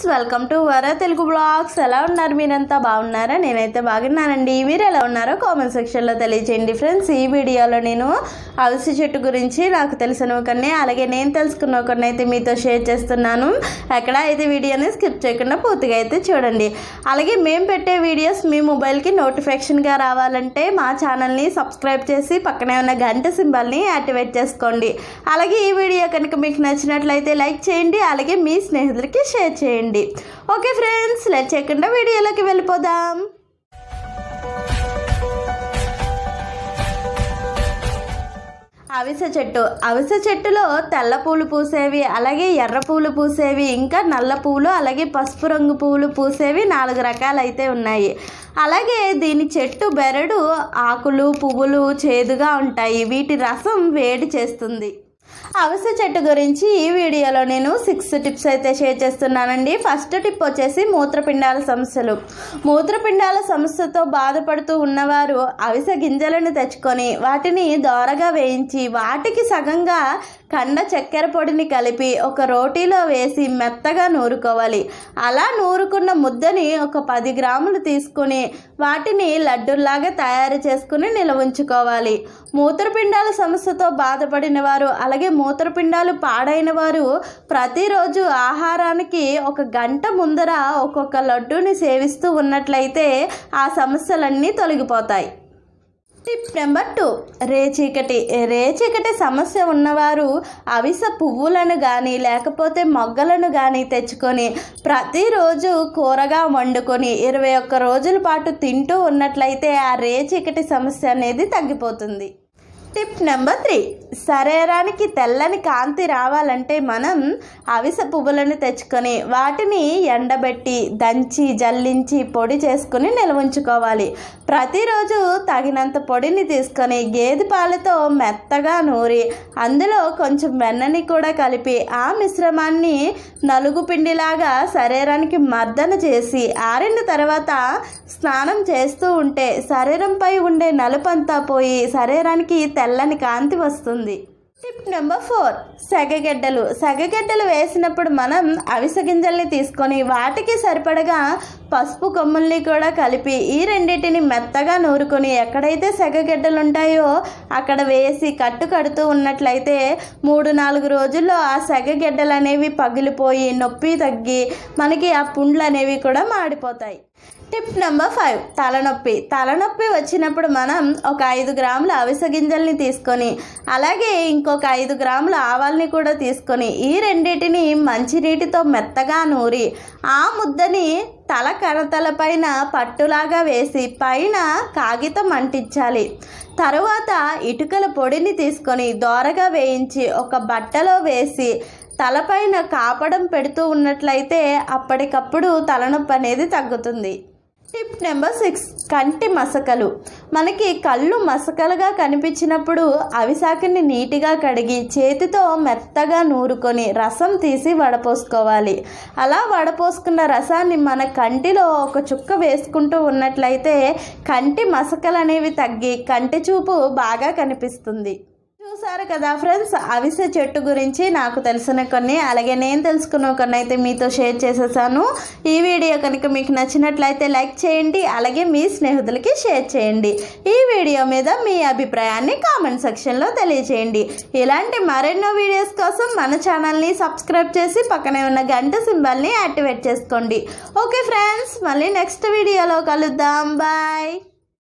Friends welcome to వర Telugu blogs. ఎలా ఉన్నారు మీరంతా? బాగున్నారా? నేనైతే బాగున్నానండి. మీరు ఎలా ఉన్నారో కామెంట్ సెక్షన్లో తెలియజేయండి ఫ్రెండ్స్. ఈ వీడియోలో నేను అవిసి చెట్టు గురించి నాకు తెలిసిన ఒకరిని అలాగే నేను తెలుసుకున్న ఒకరిని అయితే మీతో షేర్ చేస్తున్నాను. ఎక్కడ అయితే వీడియోని స్కిప్ చేయకుండా పూర్తిగా అయితే చూడండి. అలాగే మేము పెట్టే వీడియోస్ మీ మొబైల్కి నోటిఫికేషన్గా రావాలంటే మా ఛానల్ని సబ్స్క్రైబ్ చేసి పక్కనే ఉన్న గంట సింబల్ని యాక్టివేట్ చేసుకోండి. అలాగే ఈ వీడియో కనుక మీకు నచ్చినట్లయితే లైక్ చేయండి. అలాగే మీ స్నేహితులకి షేర్ చేయండి. ఓకే ఫ్రెండ్స్ లెట్ చేయకుండా వీడియోలోకి వెళ్ళిపోదాం. అవిసె చెట్టు. అవిసె చెట్టులో తెల్ల పూలు పూసేవి అలాగే ఎర్ర పూలు పూసేవి ఇంకా నల్ల పూలు అలాగే పసుపు రంగు పూలు పూసేవి నాలుగు రకాలు అయితే ఉన్నాయి. అలాగే దీని చెట్టు బెరడు ఆకులు పువ్వులు చేదుగా ఉంటాయి. వీటి రసం వేడి చేస్తుంది. అవిసె చెట్టు గురించి ఈ వీడియోలో నేను సిక్స్ టిప్స్ అయితే షేర్ చేస్తున్నానండి. ఫస్ట్ టిప్ వచ్చేసి మూత్రపిండాల సమస్యలు. మూత్రపిండాల సమస్యతో బాధపడుతూ ఉన్నవారు అవిసె గింజలను తెచ్చుకొని వాటిని దోరగా వేయించి వాటికి సగంగా కండ చక్కెర పొడిని కలిపి ఒక రోటీలో వేసి మెత్తగా నూరుకోవాలి. అలా నూరుకున్న ముద్దని ఒక పది గ్రాములు తీసుకుని వాటిని లడ్డుల్లాగా తయారు చేసుకుని నిల్వ ఉంచుకోవాలి. మూత్రపిండాల సమస్యతో బాధపడిన వారు అలాగే మూత్రపిండాలు పాడైన వారు ప్రతిరోజు ఆహారానికి ఒక గంట ముందర ఒక్కొక్క లడ్డూని సేవిస్తూ ఉన్నట్లయితే ఆ సమస్యలన్నీ తొలగిపోతాయి. టిప్ నెంబర్ టూ రేచీకటి రేచీకటి సమస్య ఉన్నవారు అవిస పువ్వులను కానీ లేకపోతే మొగ్గలను కానీ తెచ్చుకొని ప్రతిరోజు కూరగా వండుకొని ఇరవై ఒక్క రోజుల పాటు తింటూ ఉన్నట్లయితే ఆ రేచీకటి సమస్య అనేది తగ్గిపోతుంది. Tip number three. శరీరానికి తెల్లని కాంతి రావాలంటే మనం అవిస పువ్వులను తెచ్చుకొని వాటిని ఎండబెట్టి దంచి జల్లించి పొడి చేసుకుని నిల్వ ఉంచుకోవాలి. ప్రతిరోజు తగినంత పొడిని తీసుకొని గేదె పాలతో మెత్తగా నూరి అందులో కొంచెం వెన్నని కూడా కలిపి ఆ మిశ్రమాన్ని నలుగు పిండిలాగా శరీరానికి మర్దన చేసి ఆరిన తర్వాత స్నానం చేస్తూ ఉంటే శరీరంపై ఉండే నలుపంతా పోయి శరీరానికి తెల్లని కాంతి వస్తుంది. టిప్ నెంబర్ ఫోర్ సెగగడ్డలు. సెగగడ్డలు వేసినప్పుడు మనం అవిసె గింజల్ని తీసుకొని వాటికి సరిపడగా పసుపు కొమ్ముల్ని కూడా కలిపి ఈ రెండింటిని మెత్తగా నూరుకొని ఎక్కడైతే సెగగడ్డలు ఉంటాయో అక్కడ వేసి కట్టు కడుతూ ఉన్నట్లయితే మూడు నాలుగు రోజుల్లో ఆ సెగగెడ్డలు అనేవి పగిలిపోయి నొప్పి తగ్గి మనకి ఆ పుండ్లు అనేవి కూడా మాడిపోతాయి. టిప్ నెంబర్ ఫైవ్ తలనొప్పి. తలనొప్పి వచ్చినప్పుడు మనం ఒక ఐదు గ్రాముల అవిసె గింజల్ని తీసుకొని అలాగే ఇంకొక ఐదు గ్రాముల ఆవాల్ని కూడా తీసుకొని ఈ రెండింటిని మంచినీటితో మెత్తగా నూరి ఆ ముద్దని తల కరతల పైన పట్టులాగా వేసి పైన కాగితం అంటించాలి. తరువాత ఇటుకల పొడిని తీసుకొని దోరగా వేయించి ఒక బట్టలో వేసి తలపైన కాపడం పెడుతూ ఉన్నట్లయితే అప్పటికప్పుడు తలనొప్పి అనేది తగ్గుతుంది. టిప్ నెంబర్ సిక్స్ కంటి మసకలు. మనకి కళ్ళు మసకలుగా కనిపించినప్పుడు అవిసాకిని నీటిగా కడిగి చేతితో మెత్తగా నూరుకొని రసం తీసి వడపోసుకోవాలి. అలా వడపోసుకున్న రసాన్ని మన కంటిలో ఒక చుక్క వేసుకుంటూ ఉన్నట్లయితే కంటి మసకలు అనేవి తగ్గి కంటి చూపు బాగా కనిపిస్తుంది. చూసారు కదా ఫ్రెండ్స్ అవిసె చెట్టు గురించి నాకు తెలిసిన కొన్ని అలాగే నేను తెలుసుకున్న కొన్ని అయితే మీతో షేర్ చేసేసాను. ఈ వీడియో కనుక మీకు నచ్చినట్లయితే లైక్ చేయండి అలాగే మీ స్నేహితులకి షేర్ చేయండి. ఈ వీడియో మీద మీ అభిప్రాయాన్ని కామెంట్ సెక్షన్లో తెలియజేయండి ఇలాంటి మరెన్నో వీడియోస్ కోసం మన ఛానల్ని సబ్స్క్రైబ్ చేసి పక్కనే ఉన్న గంట సింబల్ని యాక్టివేట్ చేసుకోండి. ఓకే ఫ్రెండ్స్ మళ్ళీ నెక్స్ట్ వీడియోలో కలుద్దాం. బాయ్!